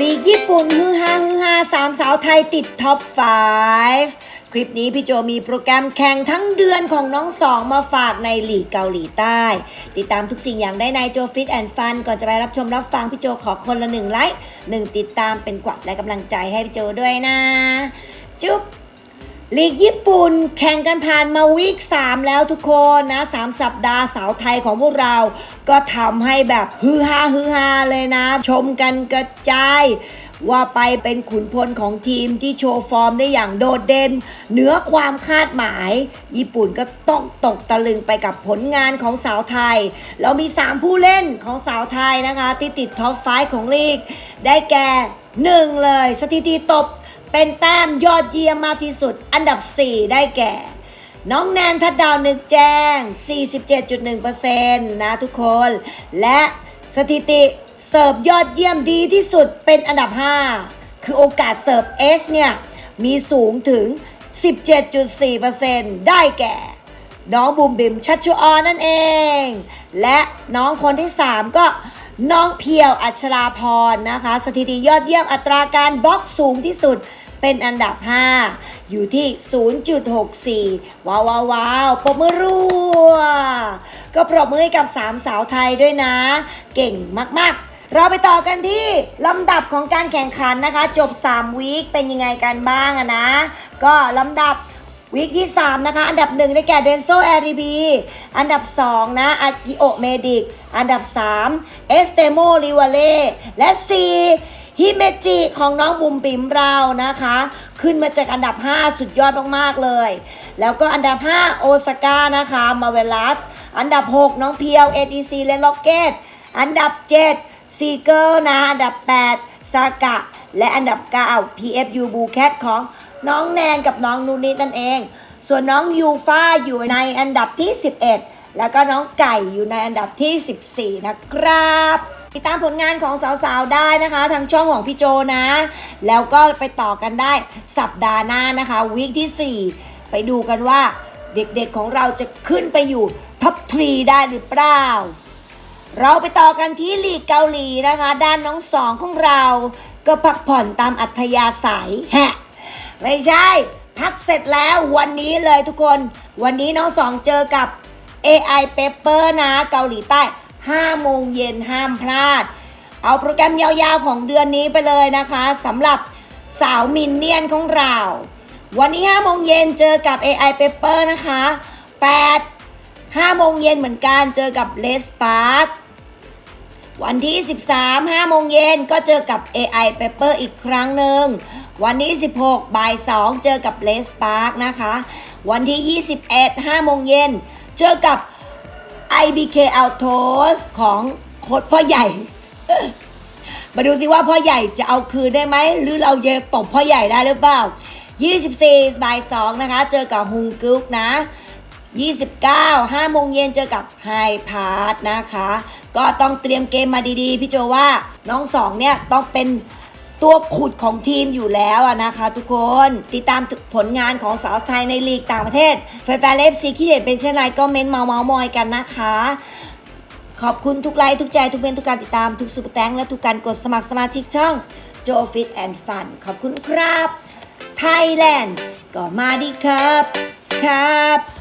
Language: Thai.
ลีกญี่ปุ่นฮือฮาฮือฮาสามสาวไทยติดท็อป 5 คลิปนี้พี่โจมีโปรแกรมแข่งทั้งเดือนของน้องสองมาฝากในลีกเกาหลีใต้ ติดตามทุกสิ่งอย่างได้ในโจฟิตแอนด์ฟันก่อนจะไปรับชมรับฟังพี่โจขอคนละหนึ่งไลค์หนึ่งติดตามเป็นกวัดและกำลังใจให้พี่โจด้วยนะ จุ๊บ ลีกญี่ปุ่นแข่งกันผ่านมาวีค3แล้วทุกคนนะสามสัปดาห์สาวไทยของพวกเรา ก็ทำให้แบบฮือฮาฮือฮาเลยนะ ชมกันกระจายว่าไปเป็นขุนพลของทีมที่โชว์ฟอร์มได้อย่างโดดเด่นเหนือความคาดหมาย ญี่ปุ่นก็ต้องตกตะลึงไปกับผลงานของสาวไทย เรามี 3 ผู้เล่นของสาวไทยนะคะ ที่ติดท็อปไฟของลีก ได้แก่ 1 เลย สถิติตบ เป็นแต้มยอดเยี่ยมมากที่สุด อันดับ 4 ได้แก่ น้องแนนทัดดาวนึกแจ้ง 47.1%นะทุกคน และสถิติเสิร์ฟยอดเยี่ยมดีที่สุดเป็นอันดับ 5 คือโอกาสเสิร์ฟ H เนี่ย มีสูงถึง 17.4%ได้แก่ น้องบุมบิมชัชชุออนนั่นเอง และน้องคนที่ 3 ก็น้องเพียวอัชราพรนะคะ สถิติยอดเยี่ยมอัตราการบล็อกสูงที่สุด เป็นอันดับ 5 อยู่ที่ 0.64 ว้าวว้าววาวปรบมือรัว ก็ปรบมือให้กับ 3 สาวไทยด้วยนะ เก่งมากๆ เราไปต่อกันที่ลำดับของการแข่งขันนะคะ จบ 3 วีคเป็นยังไงกันบ้างอะนะ ก็ลำดับวีคที่ 3 นะคะ อันดับ 1 ได้แก่เดนโซแอรีบีอันดับ 2 นะอากิโอเมดิก อันดับ 3 เอสเตโมริวาเล่ และ 4 ฮิเมจิของน้องบุมปิมเรานะคะ ขึ้นมาจากอันดับ 5 สุดยอดมากๆเลย แล้วก็อันดับ 5 โอซาก้านะคะมาเวลัสอันดับ 6 น้องเพียว ADC และล็อกเก็ตอันดับ 7 ซีเกิลนะ อันดับ 8 ซากะ และอันดับ 9 PFU บูแคทของน้องแนนกับน้องนูนิดนั่นเอง ส่วนน้องยูฟ่าอยู่ในอันดับที่ 11 แล้วก็น้องไก่อยู่ในอันดับที่ 14 นะครับ ติดตามผลงานของสาวๆได้นะคะ ทางช่องของพี่โจนะ แล้วก็ไปต่อกันได้สัปดาห์หน้านะคะวีคที่ 4 ไปดูกันว่าเด็กๆของเราจะขึ้นไปอยู่ท็อป3ได้หรือเปล่า เราไปต่อกันที่ลีกเกาหลีนะคะ ด้านน้องสองของเราก็พักผ่อนตามอัธยาศัยแฮะไม่ใช่ พักเสร็จแล้ววันนี้เลยทุกคน วันนี้น้องสองเจอกับ AI Paper นะเกาหลีใต้5โมงเย็นห้ามพลาด เอาโปรแกรมยาวๆของเดือนนี้ไปเลยนะคะสำหรับสาวมินเนียนของเรา วันนี้5โมงเย็นเจอกับ AI Paper นะคะ 8 5โมงเย็นเหมือนกันเจอกับ Les Park วันที่ 13 5โมงเย็นก็เจอกับ AI Paper อีกครั้งหนึ่ง วันที่ 16บ่าย2เจอกับ Les Park นะคะ วันที่ 21 5โมงเย็น เจอกับ IBK Autos ของโค้ดพ่อใหญ่ มาดูสิว่าพ่อใหญ่จะเอาคืนได้ไหม หรือเราจะตบพ่อใหญ่ได้หรือเปล่า 24บ่าย2นะคะ เจอกับฮุงกึกนะ 29 5โมงเย็นเจอกับไฮพาร์ทนะคะ ก็ต้องเตรียมเกมมาดีๆ พี่โจว่าน้องสองเนี่ยต้องเป็น ตัวขุดของทีมอยู่แล้วนะคะทุกคนติดตามผลงานของสาวไทยในลีกต่างประเทศแฟนๆเลฟซีคิดเห็นเป็นเช่นไรก็เม้นเมาเมามอยกันนะคะ ขอบคุณทุกไลค์ทุกใจทุกเมนทุกการติดตามทุกสุปแตงและทุกการกดสมัครสมาชิกช่อง Joe Fit and Fun ขอบคุณครับไทยแลนด์ก็มาดีครับครับ